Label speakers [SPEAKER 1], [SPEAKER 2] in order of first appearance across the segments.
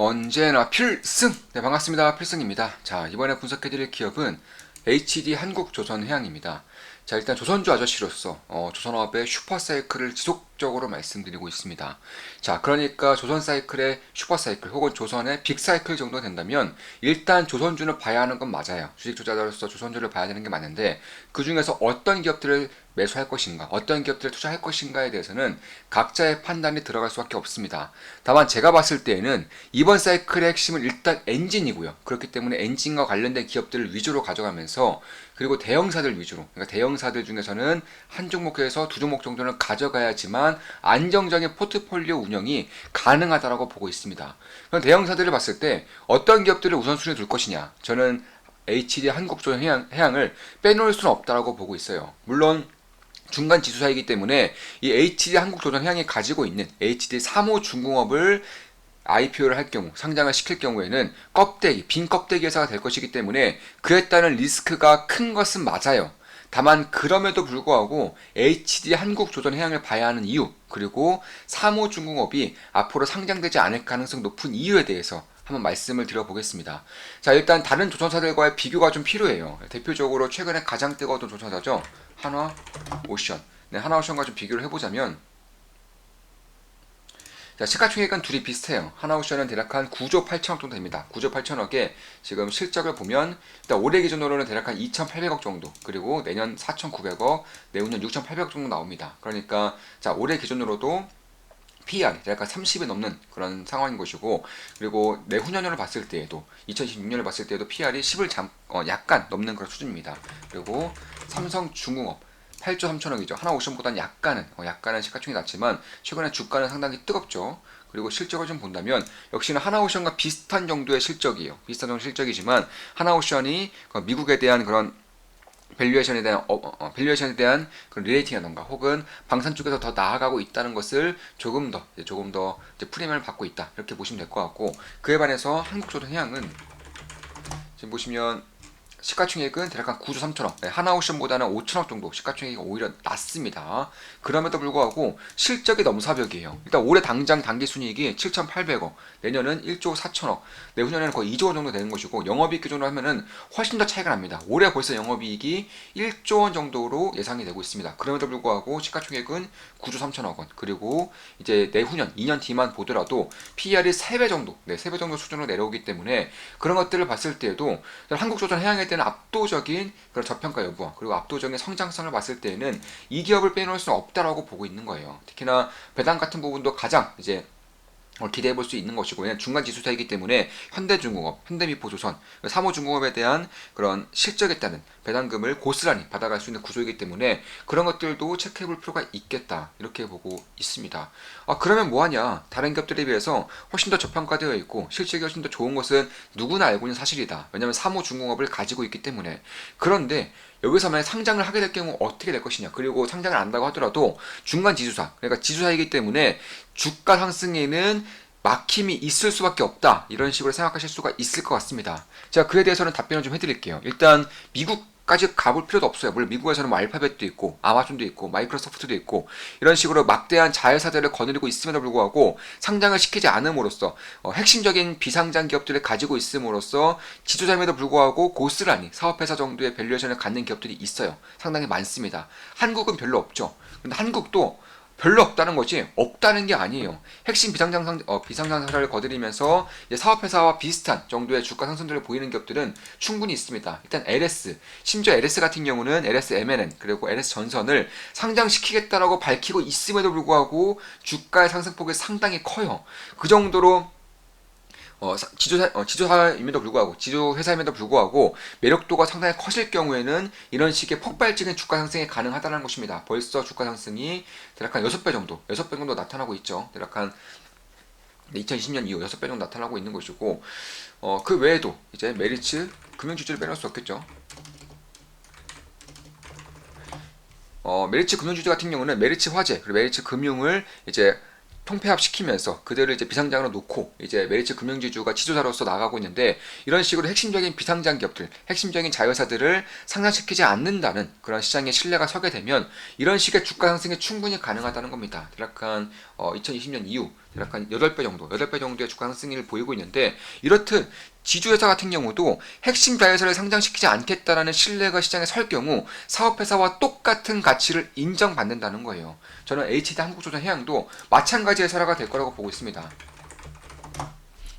[SPEAKER 1] 언제나 필승! 네, 반갑습니다. 필승입니다. 자, 이번에 분석해드릴 기업은 HD 한국조선해양입니다. 자, 일단 조선주 아저씨로서 어, 조선업의 슈퍼사이클을 지속적으로 말씀드리고 있습니다. 자, 그러니까 조선사이클의 슈퍼사이클 혹은 조선의 빅사이클 정도 된다면 일단 조선주는 봐야 하는 건 맞아요. 주식 투자자로서 조선주를 봐야 되는 게 맞는데 그 중에서 어떤 기업들을 매수할 것인가, 어떤 기업들을 투자할 것인가에 대해서는 각자의 판단이 들어갈 수밖에 없습니다. 다만 제가 봤을 때에는 이번 사이클의 핵심은 일단 엔진이고요. 그렇기 때문에 엔진과 관련된 기업들을 위주로 가져가면서 그리고 대형사들 위주로, 그러니까 대형사들 중에서는 한 종목에서 두 종목 정도는 가져가야지만 안정적인 포트폴리오 운영이 가능하다라고 보고 있습니다. 그럼 대형사들을 봤을 때 어떤 기업들을 우선순위에 둘 것이냐? 저는 HD 한국조선 해양, 해양을 빼놓을 수는 없다라고 보고 있어요. 물론 중간 지수사이기 때문에 이 HD 한국조선해양이 가지고 있는 HD 3호 중공업을 IPO를 할 경우, 상장을 시킬 경우에는 껍데기, 빈 껍데기 회사가 될 것이기 때문에 그에 따른 리스크가 큰 것은 맞아요. 다만 그럼에도 불구하고 HD 한국조선해양을 봐야 하는 이유, 그리고 3호 중공업이 앞으로 상장되지 않을 가능성 높은 이유에 대해서 한번 말씀을 드려보겠습니다. 자, 일단 다른 조선사들과의 비교가 좀 필요해요. 대표적으로 최근에 가장 뜨거웠던 조선사죠. 한화 오션. 네, 한화 오션과 좀 비교를 해보자면 자, 시가총액은 둘이 비슷해요. 하나오션은 대략 한 9조 8천억 정도 됩니다. 9조 8천억에 지금 실적을 보면 일단 올해 기준으로는 대략 한 2,800억 정도, 그리고 내년 4,900억, 내후년 6,800억 정도 나옵니다. 그러니까 자, 올해 기준으로도 PER이 대략 한 30이 넘는 그런 상황인 것이고 그리고 내후년을 봤을 때에도 2026년을 봤을 때에도 PER이 10을 잠, 어, 약간 넘는 그런 수준입니다. 그리고 삼성 중공업 8조 3천억이죠. 하나 오션보다는 약간은 어, 약간은 시가총이 낮지만 최근에 주가는 상당히 뜨겁죠. 그리고 실적을 좀 본다면 역시나 하나오션과 비슷한 정도의 실적이에요. 비슷한 정도의 실적이지만 하나오션이 그 미국에 대한 그런 밸류에이션에 대한 어, 어, 어, 밸류에이션에 대한 그런 리레이팅이라던가 혹은 방산 쪽에서 더 나아가고 있다는 것을 조금 더 조금 더 프리미엄을 받고 있다. 이렇게 보시면 될 것 같고 그에 반해서 한국조선해양은 지금 보시면 시가총액은 대략 한 9조 3천억, 네, 하나오션보다는 5천억 정도 시가총액이 오히려 낮습니다. 그럼에도 불구하고 실적이 넘사벽이에요. 일단 올해 당장 단기 순이익이 7,800억, 내년은 1조 4천억, 내후년에는 거의 2조 원 정도 되는 것이고 영업이익 기준으로 하면은 훨씬 더 차이가 납니다. 올해 벌써 영업이익이 1조 원 정도로 예상이 되고 있습니다. 그럼에도 불구하고 시가총액은 9조 3천억 원, 그리고 이제 내후년 2년 뒤만 보더라도 PER이 3배 정도, 네, 3배 정도 수준으로 내려오기 때문에 그런 것들을 봤을 때에도 한국조선 해양에 대한 압도적인 그런 저평가 여부와 그리고 압도적인 성장성을 봤을 때에는 이 기업을 빼놓을 수는 없다라고 보고 있는 거예요. 특히나 배당 같은 부분도 가장 이제 어, 기대해 볼 수 있는 것이고 중간 지수사이기 때문에 현대중공업, 현대미포조선, 3호중공업에 대한 그런 실적에 따른 배당금을 고스란히 받아갈 수 있는 구조이기 때문에 그런 것들도 체크해 볼 필요가 있겠다 이렇게 보고 있습니다. 아 그러면 뭐하냐? 다른 기업들에 비해서 훨씬 더 저평가되어 있고 실적이 훨씬 더 좋은 것은 누구나 알고 있는 사실이다. 왜냐하면 3호중공업을 가지고 있기 때문에 그런데 여기서 만약 상장을 하게 될 경우 어떻게 될 것이냐. 그리고 상장을 안다고 하더라도 중간 지수사 그러니까 지수사이기 때문에 주가 상승에는 막힘이 있을 수밖에 없다. 이런 식으로 생각하실 수가 있을 것 같습니다. 제가 그에 대해서는 답변을 좀 해드릴게요. 일단 미국 까지 가볼 필요도 없어요. 물론 미국에서는 뭐 알파벳도 있고 아마존도 있고 마이크로소프트도 있고 이런 식으로 막대한 자회사들을 거느리고 있음에도 불구하고 상장을 시키지 않음으로써 어, 핵심적인 비상장 기업들을 가지고 있음으로써 지주자임에도 불구하고 고스란히 사업회사 정도의 밸류에이션을 갖는 기업들이 있어요. 상당히 많습니다. 한국은 별로 없죠. 근데 한국도 별로 없다는 것이 없다는 게 아니에요. 핵심 비상장 어, 비상장사를 거드리면서 사업회사와 비슷한 정도의 주가 상승들을 보이는 기업들은 충분히 있습니다. 일단 LS, 심지어 LS 같은 경우는 LS M&N 그리고 LS 전선을 상장시키겠다라고 밝히고 있음에도 불구하고 주가의 상승폭이 상당히 커요. 그 정도로 어, 지주사, 어, 지주사임에도 불구하고, 지주회사임에도 불구하고, 매력도가 상당히 커질 경우에는 이런 식의 폭발적인 주가 상승이 가능하다는 것입니다. 벌써 주가 상승이 대략 한 6배 정도, 6배 정도 나타나고 있죠. 대략 한 2020년 이후 6배 정도 나타나고 있는 것이고, 어, 그 외에도 이제 메리츠 금융주주를 빼놓을 수 없겠죠. 어, 메리츠 금융주주 같은 경우는 메리츠 화재, 그리고 메리츠 금융을 이제 통폐합시키면서 그들을 이제 비상장으로 놓고 이제 메리츠 금융지주가 지주사로서 나가고 있는데 이런 식으로 핵심적인 비상장 기업들, 핵심적인 자회사들을 상장시키지 않는다는 그런 시장의 신뢰가 서게 되면 이런 식의 주가 상승이 충분히 가능하다는 겁니다. 대략 한 어, 2020년 이후 한 8배 정도, 8배 정도의 주가 상승을 보이고 있는데 이렇듯 지주회사 같은 경우도 핵심 자회사를 상장시키지 않겠다라는 신뢰가 시장에 설 경우 사업회사와 똑같은 가치를 인정받는다는 거예요. 저는 HD 한국조선 해양도 마찬가지의 사례가 될 거라고 보고 있습니다.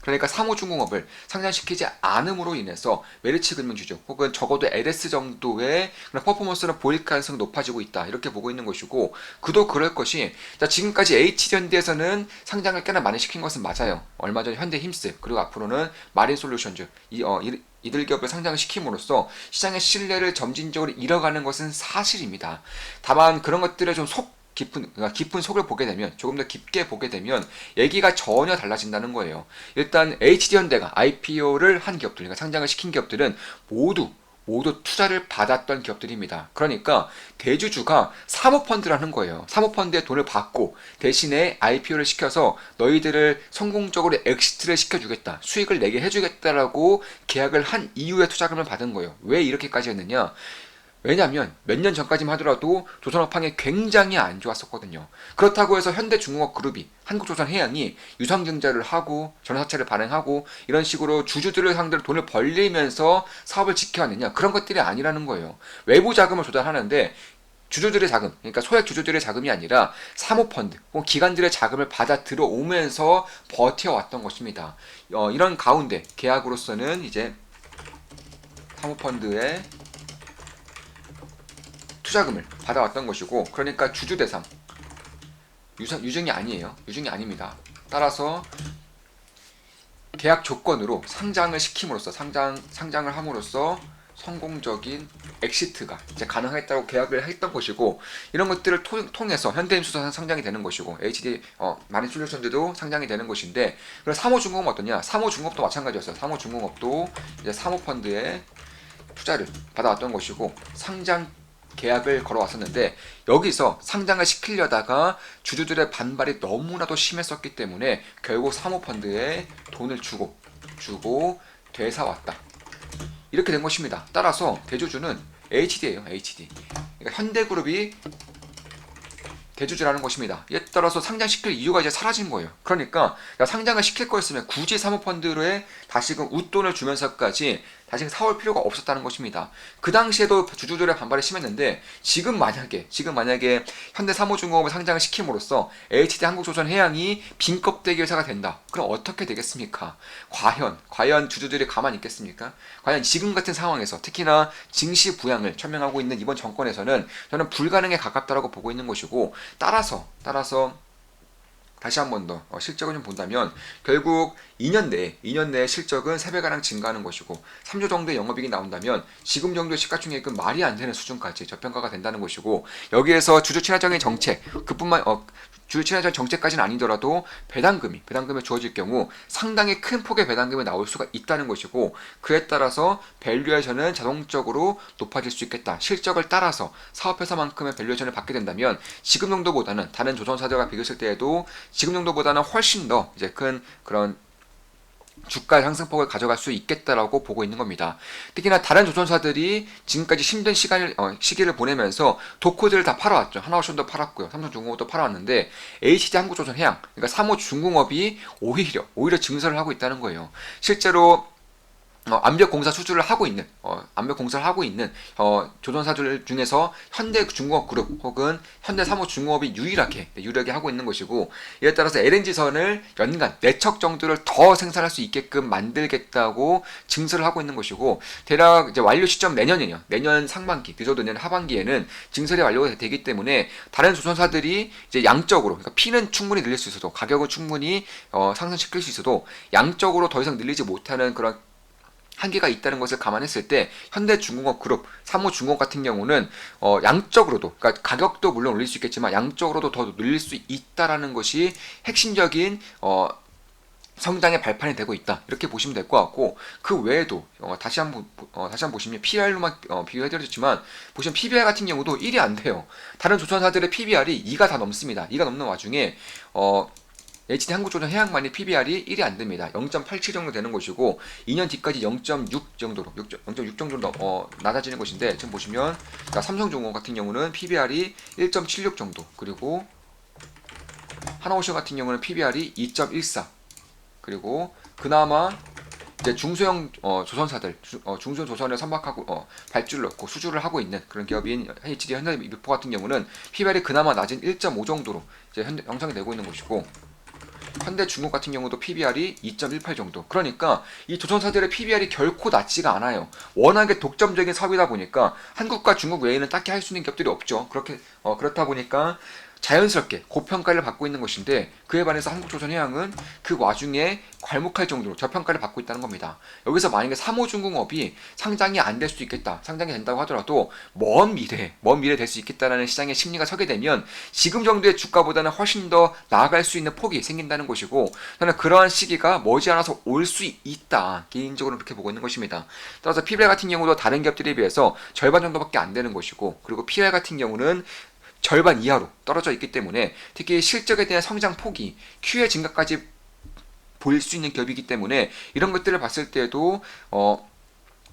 [SPEAKER 1] 그러니까 사모중공업을 상장시키지 않음으로 인해서 메리츠 금융주주 혹은 적어도 LS 정도의 그런 퍼포먼스는 보일 가능성이 높아지고 있다. 이렇게 보고 있는 것이고 그도 그럴 것이 자, 지금까지 H현대에서는 상장을 꽤나 많이 시킨 것은 맞아요. 얼마 전 현대힘스 그리고 앞으로는 마린솔루션즈 이, 어, 이, 이들 기업을 상장을 시킴으로써 시장의 신뢰를 점진적으로 잃어가는 것은 사실입니다. 다만 그런 것들을 좀 속 깊은 그러니까 깊은 속을 보게 되면 조금 더 깊게 보게 되면 얘기가 전혀 달라진다는 거예요. 일단 HD 현대가 IPO를 한 기업들, 그러니까 상장을 시킨 기업들은 모두 모두 투자를 받았던 기업들입니다. 그러니까 대주주가 사모펀드라는 거예요. 사모펀드에 돈을 받고 대신에 IPO를 시켜서 너희들을 성공적으로 엑시트를 시켜주겠다. 수익을 내게 해주겠다라고 계약을 한 이후에 투자금을 받은 거예요. 왜 이렇게까지 했느냐? 왜냐하면 몇 년 전까지만 하더라도 조선업황이 굉장히 안 좋았었거든요. 그렇다고 해서 현대중공업 그룹이 한국조선해양이 유상증자를 하고 전화사채를 발행하고 이런 식으로 주주들을 상대로 돈을 벌리면서 사업을 지켜왔느냐 그런 것들이 아니라는 거예요. 외부 자금을 조달하는데 주주들의 자금, 그러니까 소액 주주들의 자금이 아니라 사모펀드 혹은 기관들의 자금을 받아 들어오면서 버텨왔던 것입니다. 어, 이런 가운데 계약으로서는 이제 사모펀드의 투자금을 받아왔던 것이고 그러니까 주주 대상 유상, 유증이 아니에요. 유증이 아닙니다. 따라서 계약 조건으로 상장을 시킴으로써 상장 상장을 함으로써 성공적인 엑시트가 이제 가능했다고 계약을 했던 것이고 이런 것들을 통, 해서 현대인수선 상장이 되는 것이고 HD 어, 마린 솔루션들도 상장이 되는 것인데 그럼 사모중공업 어떠냐? 사모중공업도 마찬가지였어요. 사모중공업도 이제 사모펀드에 투자를 받아왔던 것이고 상장 계약을 걸어왔었는데 여기서 상장을 시키려다가 주주들의 반발이 너무나도 심했었기 때문에 결국 사모펀드에 돈을 주고 주고 되사왔다. 이렇게 된 것입니다. 따라서 대주주는 HD예요. HD. 그러니까 현대그룹이 대주주라는 것입니다. 이에 따라서 상장시킬 이유가 이제 사라진 거예요. 그러니까 상장을 시킬 거였으면 굳이 사모펀드로에 다시금 웃돈을 주면서까지 다시 사올 필요가 없었다는 것입니다. 그 당시에도 주주들의 반발이 심했는데 지금 만약에 지금 만약에 현대사모중공업을 상장을 시킴으로써 HD 한국조선해양이 빈 껍데기 회사가 된다. 그럼 어떻게 되겠습니까? 과연 과연 주주들이 가만히 있겠습니까? 과연 지금 같은 상황에서 특히나 증시 부양을 천명하고 있는 이번 정권에서는 저는 불가능에 가깝다라고 보고 있는 것이고 따라서 따라서 다시 한 번 더 실적을 좀 본다면 결국 2년 내에 2년 내에 실적은 3배가량 증가하는 것이고 3조 정도의 영업이익이 나온다면 지금 정도의 시가총액은 말이 안 되는 수준까지 저평가가 된다는 것이고 여기에서 주주 친화적인 정책 그뿐만 어, 주주 친화적 정책까지는 아니더라도 배당금이 배당금이 주어질 경우 상당히 큰 폭의 배당금이 나올 수가 있다는 것이고 그에 따라서 밸류에이션은 자동적으로 높아질 수 있겠다. 실적을 따라서 사업회사만큼의 밸류에이션을 받게 된다면 지금 정도보다는 다른 조선사들과 비교했을 때에도 지금 정도보다는 훨씬 더 이제 큰 그런 주가 상승폭을 가져갈 수 있겠다라고 보고 있는 겁니다. 특히나 다른 조선사들이 지금까지 힘든 시간을 어, 시기를 보내면서 도코들을 다 팔아왔죠. 하나오션도 팔았고요. 삼성중공업도 팔아왔는데 HD 한국조선해양, 그러니까 삼호 중공업이 오히려 오히려 증설을 하고 있다는 거예요. 실제로 어, 암벽 공사 수주를 하고 있는 어, 암벽 공사를 하고 있는 어, 조선사들 중에서 현대중공업 그룹 혹은 현대사무중공업이 유일하게 네, 유일하게 하고 있는 것이고 이에 따라서 LNG선을 연간 4척 정도를 더 생산할 수 있게끔 만들겠다고 증설을 하고 있는 것이고 대략 이제 완료 시점 내년이요. 내년 상반기 늦어도 내년 하반기에는 증설이 완료가 되기 때문에 다른 조선사들이 이제 양적으로 그러니까 피는 충분히 늘릴 수 있어도 가격은 충분히 어, 상승시킬 수 있어도 양적으로 더 이상 늘리지 못하는 그런 한계가 있다는 것을 감안했을 때 현대중공업 그룹, 사모중공업 같은 경우는 어, 양적으로도 그러니까 가격도 물론 올릴 수 있겠지만 양적으로도 더 늘릴 수 있다라는 것이 핵심적인 어, 성장의 발판이 되고 있다 이렇게 보시면 될 것 같고 그 외에도 어, 다시 한번 어, 다시 한번 보시면 PBR로만 어, 비교해드렸지만 보시면 PBR 같은 경우도 1이 안 돼요. 다른 조선사들의 PBR이 2가 다 넘습니다. 2가 넘는 와중에 어, HD 한국조선 해양만이 PBR이 1이 안 됩니다. 0.87 정도 되는 것이고 2년 뒤까지 0.6 정도로 0.6 정도로 어, 낮아지는 것인데 지금 보시면 그러니까 삼성중공 같은 경우는 PBR이 1.76 정도 그리고 하나오션 같은 경우는 PBR이 2.14 그리고 그나마 이제 중소형 어, 조선사들 주- 어, 중소형 조선을 선박하고 어, 발주를 넣고 수주를 하고 있는 그런 기업인 HD 현대 미포 같은 경우는 PBR이 그나마 낮은 1.5 정도로 이제 현대, 형성이 되고 있는 것이고 현대중국 같은 경우도 PBR이 2.18 정도. 그러니까 이 조선사들의 PBR이 결코 낮지가 않아요. 워낙에 독점적인 사업이다 보니까 한국과 중국 외에는 딱히 할 수 있는 기업들이 없죠. 그렇게 어, 그렇다 보니까 자연스럽게 고평가를 받고 있는 것인데 그에 반해서 한국조선해양은 그 와중에 괄목할 정도로 저평가를 받고 있다는 겁니다. 여기서 만약에 삼호중공업이 상장이 안 될 수도 있겠다. 상장이 된다고 하더라도 먼 미래, 먼 미래 될 수 있겠다라는 시장의 심리가 서게 되면 지금 정도의 주가보다는 훨씬 더 나아갈 수 있는 폭이 생긴다는 것이고 저는 그러한 시기가 머지않아서 올 수 있다. 개인적으로 그렇게 보고 있는 것입니다. 따라서 PBR 같은 경우도 다른 기업들에 비해서 절반 정도밖에 안 되는 것이고 그리고 PR 같은 경우는 절반 이하로 떨어져 있기 때문에 특히 실적에 대한 성장 폭이 Q의 증가까지 보일 수 있는 기업이기 때문에 이런 것들을 봤을 때도 어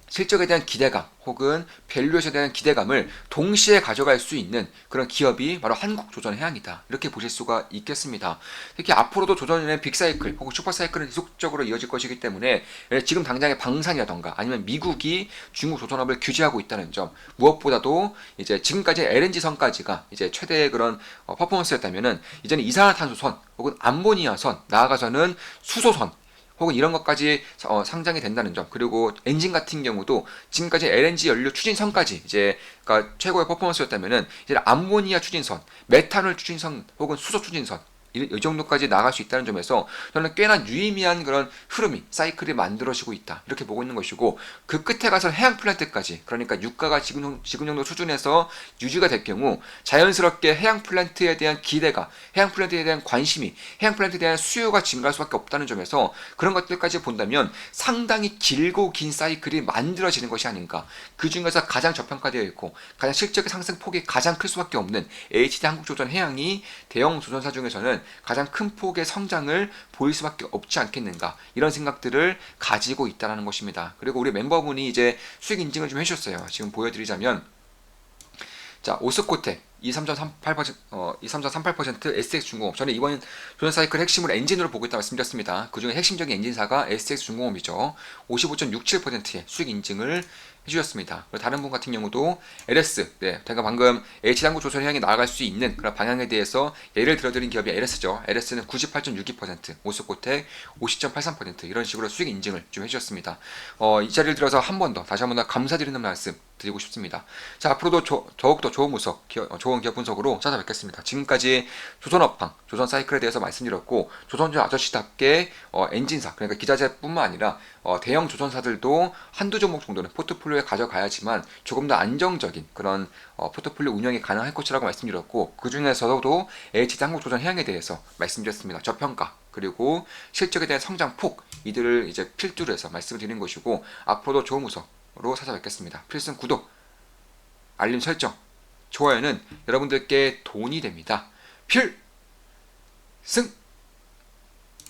[SPEAKER 1] 실적에 대한 기대감 혹은 밸류에서에 대한 기대감을 동시에 가져갈 수 있는 그런 기업이 바로 한국 조선 해양이다. 이렇게 보실 수가 있겠습니다. 특히 앞으로도 조선의 빅사이클 혹은 슈퍼사이클은 지속적으로 이어질 것이기 때문에 지금 당장의 방산이라던가 아니면 미국이 중국 조선업을 규제하고 있다는 점 무엇보다도 이제 지금까지 LNG선까지가 이제 최대의 그런 어, 퍼포먼스였다면은 이제는 이산화탄소선 혹은 암모니아선 나아가서는 수소선 혹은 이런 것까지 어, 상장이 된다는 점. 그리고 엔진 같은 경우도 지금까지 LNG 연료 추진선까지 이제 그러니까 최고의 퍼포먼스였다면은 이제 암모니아 추진선, 메탄올 추진선 혹은 수소 추진선 이, 이 정도까지 나갈 수 있다는 점에서 저는 꽤나 유의미한 그런 흐름이 사이클이 만들어지고 있다. 이렇게 보고 있는 것이고 그 끝에 가서 해양 플랜트까지 그러니까 유가가 지금, 정- 지금 정도 수준에서 유지가 될 경우 자연스럽게 해양 플랜트에 대한 기대가 해양 플랜트에 대한 관심이 해양 플랜트에 대한 수요가 증가할 수밖에 없다는 점에서 그런 것들까지 본다면 상당히 길고 긴 사이클이 만들어지는 것이 아닌가. 그 중에서 가장 저평가되어 있고 가장 실적의 상승 폭이 가장 클 수밖에 없는 HD 한국조선 해양이 대형 조선사 중에서는 가장 큰 폭의 성장을 보일 수밖에 없지 않겠는가 이런 생각들을 가지고 있다는 것입니다. 그리고 우리 멤버분이 이제 수익 인증을 좀 해주셨어요. 지금 보여드리자면 자 오스코텍 23.38% 어, 23.38% SX중공업 저는 이번 조선 사이클 핵심을 엔진으로 보고 있다고 말씀드렸습니다. 그중에 핵심적인 엔진사가 SX중공업이죠. 55.67%의 수익 인증을 해주셨습니다. 그리고 다른 분 같은 경우도 LS, 네, 제가 방금 H당구 조선 향이 나아갈 수 있는 그런 방향에 대해서 예를 들어드린 기업이 LS죠. LS는 98.62%, 오스코텍 50.83% 이런 식으로 수익 인증을 좀 해주셨습니다. 어, 이 자리를 들어서 한 번 더 다시 한 번 더 감사드리는 말씀 드리고 싶습니다. 자 앞으로도 조- 더욱더 좋은 분석, 기업- 어, 좋은 기업 분석으로 찾아뵙겠습니다. 지금까지 조선업황, 조선 사이클에 대해서 말씀드렸고 조선주 아저씨답게 어, 엔진사 그러니까 기자재뿐만 아니라 어, 대형 조선사들도 한두 종목 정도는 포트폴리오에 가져가야지만 조금 더 안정적인 그런 어, 포트폴리오 운영이 가능할 것이라고 말씀드렸고 그 중에서도 LG 한국조선 해양에 대해서 말씀드렸습니다. 저평가 그리고 실적에 대한 성장폭 이들을 이제 필두로 해서 말씀을 드린 것이고 앞으로도 좋은 분석 으로 찾아뵙겠습니다. 필승 구독, 알림 설정, 좋아요는 여러분들께 돈이 됩니다. 필승!